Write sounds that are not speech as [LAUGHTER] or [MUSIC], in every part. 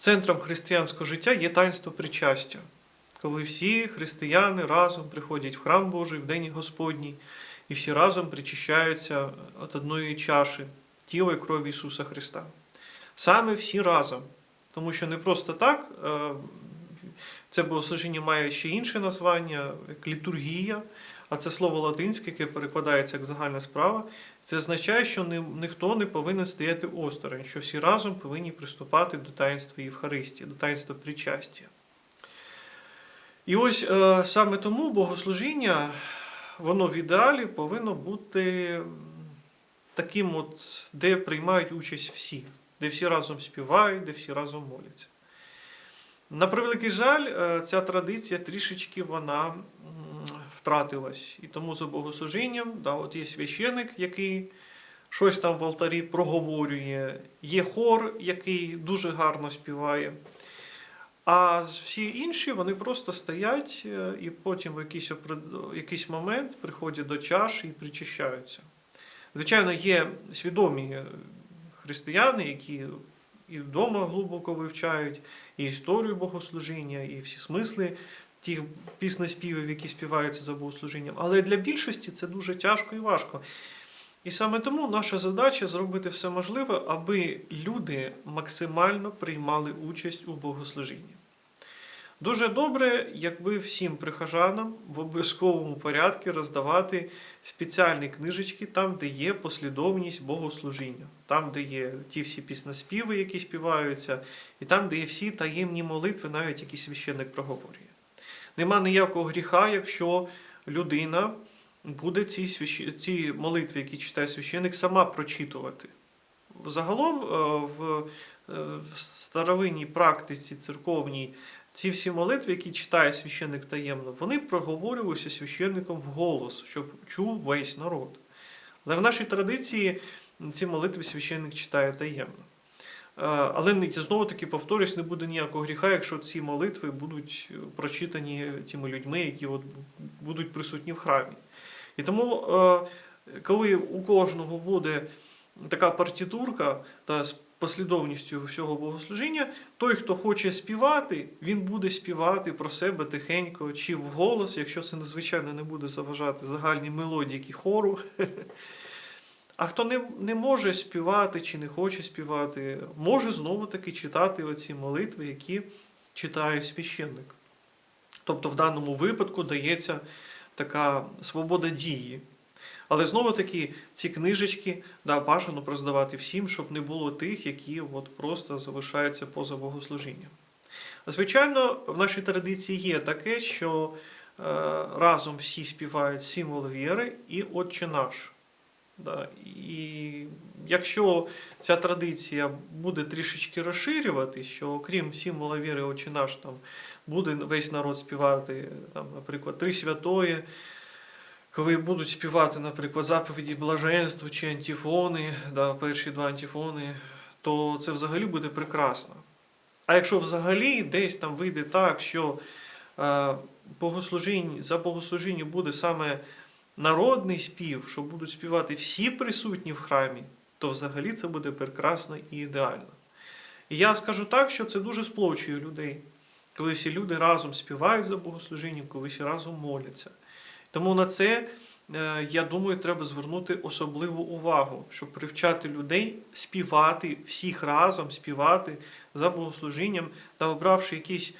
центром християнського життя є таїнство причастя, коли всі християни разом приходять в храм Божий в День Господній, і всі разом причащаються від одної чаші тіла і крові Ісуса Христа. Саме всі разом. Тому що не просто так, е, це богослужіння має ще інше названня, як літургія, а це слово латинське, яке перекладається як загальна справа. Це означає, що ні, ніхто не повинен стояти осторонь, що всі разом повинні приступати до таїнства Євхаристії, до таїнства причастя. І ось е, саме тому богослужіння, воно в ідеалі повинно бути таким, от, де приймають участь всі, де всі разом співають, де всі разом моляться. На превеликий жаль, е, ця традиція трішечки вона втратилась. І тому за богослужінням, да, от є священик, який щось там в алтарі проговорює, є хор, який дуже гарно співає. А всі інші вони просто стоять е, і потім в якийсь, якийсь момент приходять до чаші і причащаються. Звичайно, є свідомі християни, які і вдома глибоко вивчають і історію богослужіння, і всі смисли тих піснеспівів, які співаються за богослужінням. Але для більшості це дуже тяжко і важко. І саме тому наша задача зробити все можливе, аби люди максимально приймали участь у богослужінні. Дуже добре, якби всім прихожанам в обов'язковому порядку роздавати спеціальні книжечки там, де є послідовність богослужіння, там, де є ті всі піснеспіви, які співаються, і там, де є всі таємні молитви, навіть які священник проговорює. Нема ніякого гріха, якщо людина буде ці, свящ... ці молитви, які читає священник, сама прочитувати. Загалом е, в, е, в старовинній практиці церковній ці всі молитви, які читає священник таємно, вони проговорювалися священником вголос, щоб чув весь народ. Але в нашій традиції ці молитви священник читає таємно. Е, Але знову таки повторюсь, не буде ніякого гріха, якщо ці молитви будуть е, прочитані тими людьми, які от будуть присутні в храмі. І тому, е, коли у кожного буде така партітурка та з послідовністю всього богослужіння, той, хто хоче співати, він буде співати про себе тихенько чи вголос, якщо це надзвичайно не буде заважати загальні мелодіки хору. [LAUGHS] А хто не, не може співати чи не хоче співати, може знову таки читати оці молитви, які читає священник. Тобто в даному випадку дається така свобода дії. Але знову таки ці книжечки да, бажано роздавати всім, щоб не було тих, які от просто залишаються поза богослужінням. Звичайно, в нашій традиції є таке, що е, разом всі співають символ віри і Отче наш. Да. І якщо ця традиція буде трішечки розширювати, що окрім символа віри Отче наш, там буде весь народ співати, там, наприклад, три святої, коли будуть співати, наприклад, заповіді блаженства чи антифони, да, перші два антифони, то це взагалі буде прекрасно. А якщо взагалі десь там вийде так, що е, богослужінь, за богослужіння буде саме народний спів, що будуть співати всі присутні в храмі, то взагалі це буде прекрасно і ідеально. І я скажу так, що це дуже сплочує людей, коли всі люди разом співають за богослужінням, коли всі разом моляться. Тому на це, е, я думаю, треба звернути особливу увагу, щоб привчати людей співати, всіх разом співати за богослужінням та обравши якісь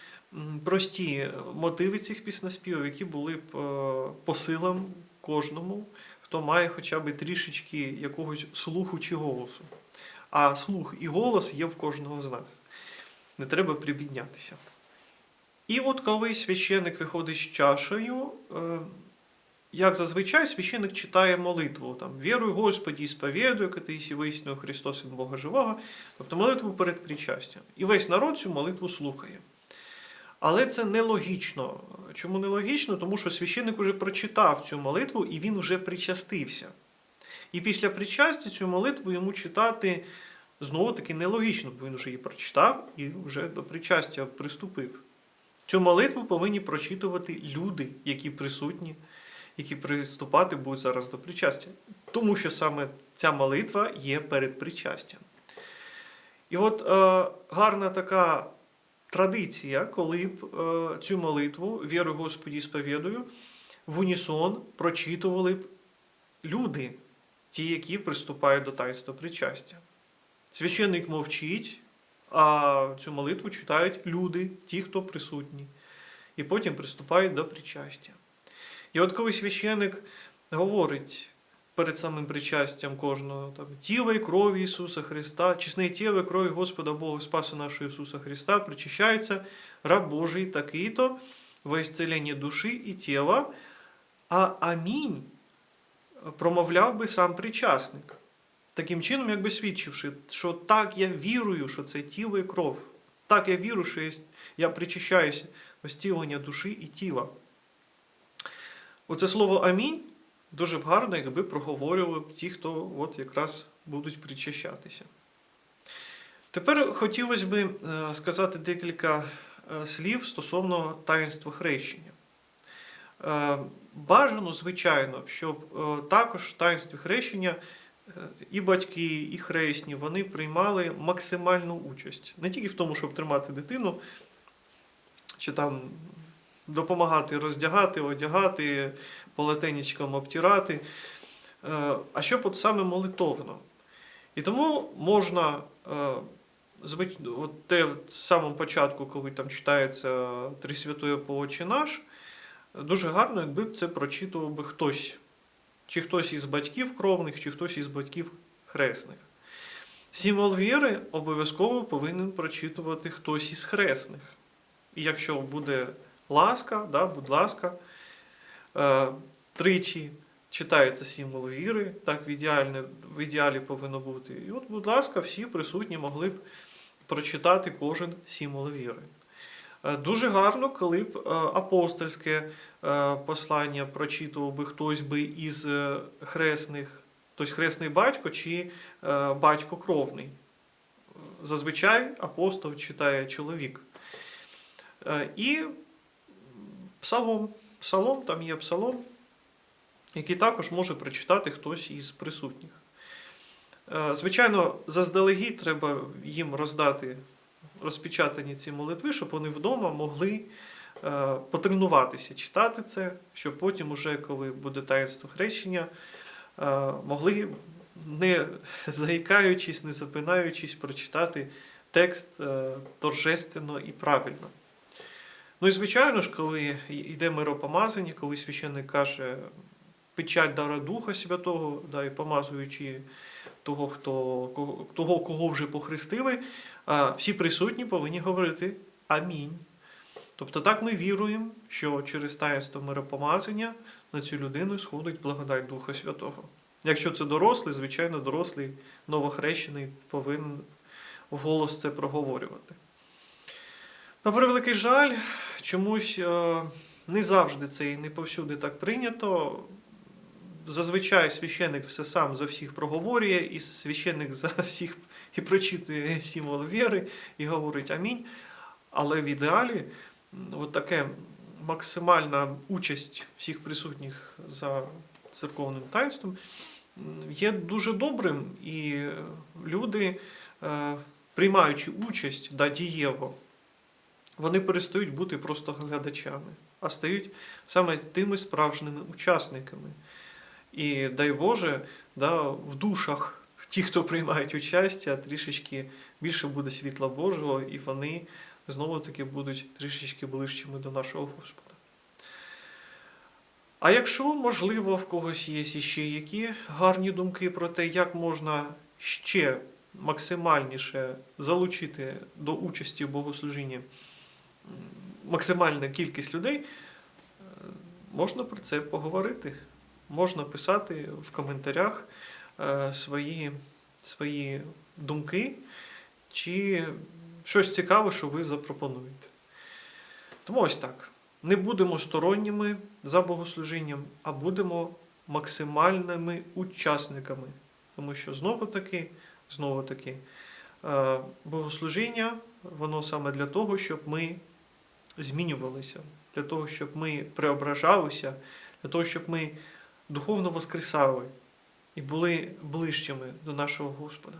прості мотиви цих піснеспівів, які були б е, по силам кожному, хто має хоча б трішечки якогось слуху чи голосу. А слух і голос є в кожного з нас. Не треба прибіднятися. І от коли священник виходить з чашею, е, як зазвичай, священник читає молитву там Вірую Господі, сповідую, катися висну Христос Син Бога Живого, тобто молитву перед причастям. І весь народ цю молитву слухає. Але це нелогічно. Чому нелогічно? Тому що священник уже прочитав цю молитву і він вже причастився. І після причастя цю молитву йому читати знову таки нелогічно, бо він вже її прочитав і вже до причастя приступив. Цю молитву повинні прочитувати люди, які присутні, які приступати будуть зараз до причастя. Тому що саме ця молитва є перед причастям. І от е, гарна така традиція, коли б е, цю молитву віру Господі сповідую, в унісон прочитували б люди, ті, які приступають до таїнства причастя. Священник мовчить, а цю молитву читають люди, ті, хто присутні, і потім приступають до причастя. І от коли священник говорить перед самим причастям кожного там, тіла і крові Ісуса Христа, чесне тіло і крові Господа Бога Спаса нашого Ісуса Христа, причащається раб Божий такий-то во ісцелення душі і тіла, а амінь промовляв би сам причасник. Таким чином, якби свідчивши, що так я вірую, що це тіло і кров. Так я вірю, що я причащаюся стілення душі і тіла. Оце слово амінь дуже б гарно, якби проговорювали б ті, хто от якраз будуть причащатися. Тепер хотілося б е, сказати декілька е, слів стосовно таїнства хрещення. Е, Бажано, звичайно, щоб також в таїнстві хрещення і батьки, і хресні вони приймали максимальну участь. Не тільки в тому, щоб тримати дитину, чи там допомагати роздягати, одягати, полотенечком обтирати, е, а щоб от саме молитовно. І тому можна, е, от те в самому початку, коли там читається Три святої по Отче наш, дуже гарно, якби це прочитував би хтось. Чи хтось із батьків кровних, чи хтось із батьків хресних. Символ віри обов'язково повинен прочитувати хтось із хресних. І якщо буде ласка, да, будь ласка, е, тричі читається символ віри, так в ідеалі, в ідеалі повинно бути. І от, будь ласка, всі присутні могли б прочитати кожен символ віри. Е, Дуже гарно, коли б е, апостольське послання прочитував би хтось би із хресних, тобто хресний батько чи батько кровний. Зазвичай апостол читає чоловік. І псалом. Псалом, там є псалом, який також може прочитати хтось із присутніх. Е, Звичайно, заздалегідь треба їм роздати розпечатані ці молитви, щоб вони вдома могли е, потренуватися читати це, щоб потім, уже, коли буде таїнство хрещення, е, могли, не заїкаючись, не запинаючись, прочитати текст торжественно і правильно. Ну і звичайно ж, коли йде миропомазання, коли священник каже печать дара Духа Святого, да, і помазуючи того, хто, кого, того, кого вже похрестили, всі присутні повинні говорити Амінь. Тобто так ми віруємо, що через таїнство миропомазання на цю людину сходить благодать Духа Святого. Якщо це дорослий, звичайно, дорослий новохрещений повинен вголос це проговорювати. На превеликий жаль, чомусь е, не завжди це і не повсюди так прийнято. Зазвичай священник все сам за всіх проговорює, і священник за всіх і прочитує символ віри, і говорить амінь. Але в ідеалі от таке максимальна участь всіх присутніх за церковним таїнством є дуже добрим, і люди, е, приймаючи участь да, дієво, вони перестають бути просто глядачами, а стають саме тими справжніми учасниками. І дай Боже, да, в душах ті, хто приймають участя, трішечки більше буде світла Божого, і вони знову таки будуть трішечки ближчими до нашого Господа. А якщо, можливо, в когось є ще які гарні думки про те, як можна ще максимальніше залучити до участі в богослужінні м, максимальну кількість людей, е, можна про це поговорити. Можна писати в коментарях е, свої, свої думки чи щось цікаве, що ви запропонуєте. Тому ось так. Не будемо сторонніми за богослужінням, а будемо максимальними учасниками. Тому що знову таки, знову таки, е, богослужіння, воно саме для того, щоб ми змінювалися, для того, щоб ми преображалися, для того, щоб ми духовно воскресали і були ближчими до нашого Господа.